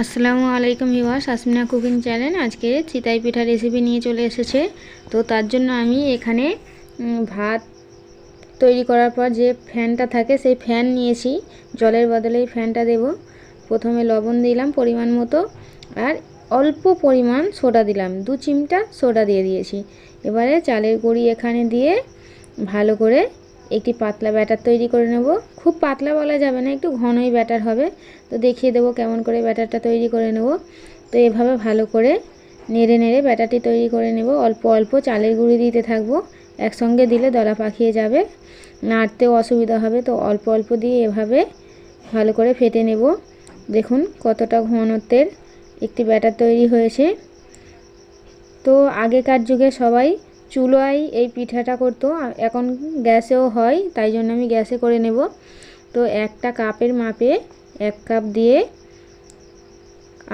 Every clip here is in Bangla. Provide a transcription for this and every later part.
আসসালামু আলাইকুম ভিওয়ার্স আসমিনা কুকিং চ্যানেল। আজকে চিতাই পিঠা রেসিপি নিয়ে চলে এসেছে। তো তার জন্য আমি এখানে ভাত তৈরি করার পর যে ফ্যানটা থাকে, সেই ফ্যান নিয়েছি। জলের বদলে ফ্যানটা দেব। প্রথমে লবণ দিলাম পরিমাণ মতো, আর অল্প পরিমাণ সোডা দিলাম। দু চিমটা সোডা দিয়ে দিয়েছি। এবারে চালের গুঁড়ি এখানে দিয়ে ভালো করে একটি পাতলা ব্যাটার তৈরি করে নেব। খুব পাতলা বলা যাবে না, একটু ঘনই ব্যাটার হবে। তো দেখিয়ে দেবো কেমন করে ব্যাটারটা তৈরি করে নেব। তো এভাবে ভালো করে নেড়ে নেড়ে ব্যাটারটি তৈরি করে নেব। অল্প অল্প চালের গুঁড়ি দিতে থাকব। একসঙ্গে দিলে দলা পাকিয়ে যাবে। নাড়তেও অসুবিধা হবে, তো অল্প অল্প দিয়ে এভাবে ভালো করে ফেটে নেব। দেখুন কতটা ঘনত্বের একটি ব্যাটার তৈরি হয়েছে। তো আগেকার যুগে সবাই চুলোয় এই পিঠাটা করতো এখন গ্যাসেও হয়, তাই জন্য আমি গ্যাসে করে নেব। তো একটা কাপের মাপে এক কাপ দিয়ে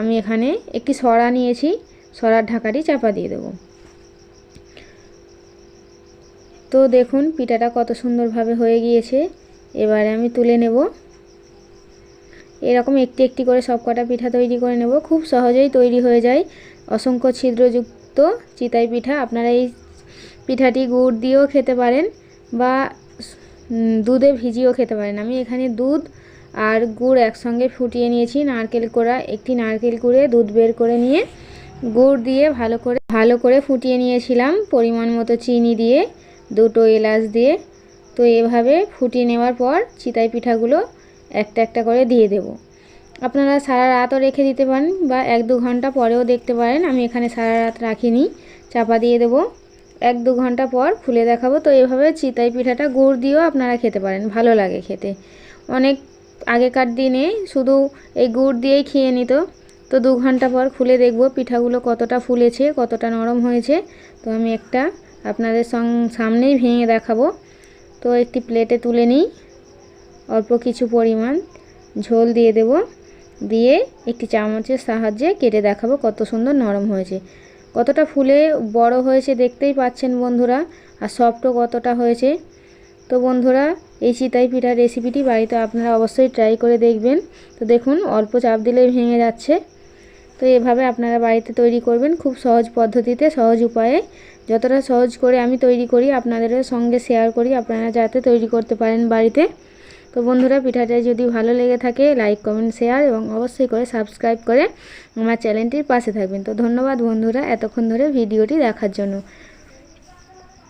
আমি এখানে একটি সরা নিয়েছি, সরার ঢাকাটি চাপা দিয়ে দেবো। তো দেখুন, পিঠাটা কত সুন্দরভাবে হয়ে গিয়েছে, এবারে আমি তুলে নেব। এরকম একটি একটি করে সব কটা পিঠা তৈরি করে নেব। খুব সহজেই তৈরি হয়ে যায়। অসংখ্য ছিদ্রযুক্ত চিতাই পিঠা, আপনারা এই পিঠাটি গুড় দিয়েও খেতে পারেন বা দুধে ভিজিয়েও খেতে পারেন। আমি এখানে দুধ আর গুড় একসঙ্গে ফুটিয়ে নিয়েছি। নারকেল কোড়া, একটি নারকেল কুড়ে দুধ বের করে নিয়ে গুড় দিয়ে ভালো করে ভালো করে ফুটিয়ে নিয়েছিলাম। পরিমাণ মতো চিনি দিয়ে, দুটো এলাচ দিয়ে। তো এভাবে ফুটিয়ে নেওয়ার পর চিতাই পিঠাগুলো একটা একটা করে দিয়ে দেব। আপনারা সারা রাতও রেখে দিতে পারেন বা এক দু ঘণ্টা পরেও দেখতে পারেন। আমি এখানে সারা রাত রাখিনি। চাপা দিয়ে দেবো। এক দু ঘণ্টা পর খুলে দেখাবো। তো এভাবে চিতাই পিঠাটা গুড় দিয়েও আপনারা খেতে পারেন, ভালো লাগে খেতে। অনেক আগেকার দিনে শুধু এই গুড় দিয়েই খেয়ে নিত। তো দু ঘণ্টা পর খুলে দেখব পিঠাগুলো কতটা ফুলেছে, কতটা নরম হয়েছে। তো আমি একটা আপনাদের সামনেই ভেঙে দেখাবো। তো একটি প্লেটে তুলে নিই। অল্প কিছু পরিমাণ ঝোল দিয়ে দেব। দিয়ে একটি চামচের সাহায্যে কেটে দেখাবো কত সুন্দর নরম হয়েছে। কতটা ফুলে বড় হয়েছে দেখতেই পাচ্ছেন বন্ধুরা, আর সফটও কতটা হয়েছে। তো বন্ধুরা, এই চিতাই পিঠার রেসিপিটি বাড়িতে আপনারা অবশ্যই ট্রাই করে দেখবেন। তো দেখুন, অল্প চাপ দিলেই ভেঙে যাচ্ছে। তো এভাবে আপনারা বাড়িতে তৈরি করবেন খুব সহজ পদ্ধতিতে, সহজ উপায়ে। যতটা সহজ করে আমি তৈরি করি, আপনাদেরও সঙ্গে শেয়ার করি, আপনারা যাতে তৈরি করতে পারেন বাড়িতে। তো বন্ধুরা, পিঠাটা যদি ভালো লেগে থাকে লাইক কমেন্ট শেয়ার এবং অবশ্যই করে সাবস্ক্রাইব করে আমার চ্যানেলটির পাশে থাকবেন। তো ধন্যবাদ বন্ধুরা, এতক্ষণ ধরে ভিডিওটি দেখার জন্য।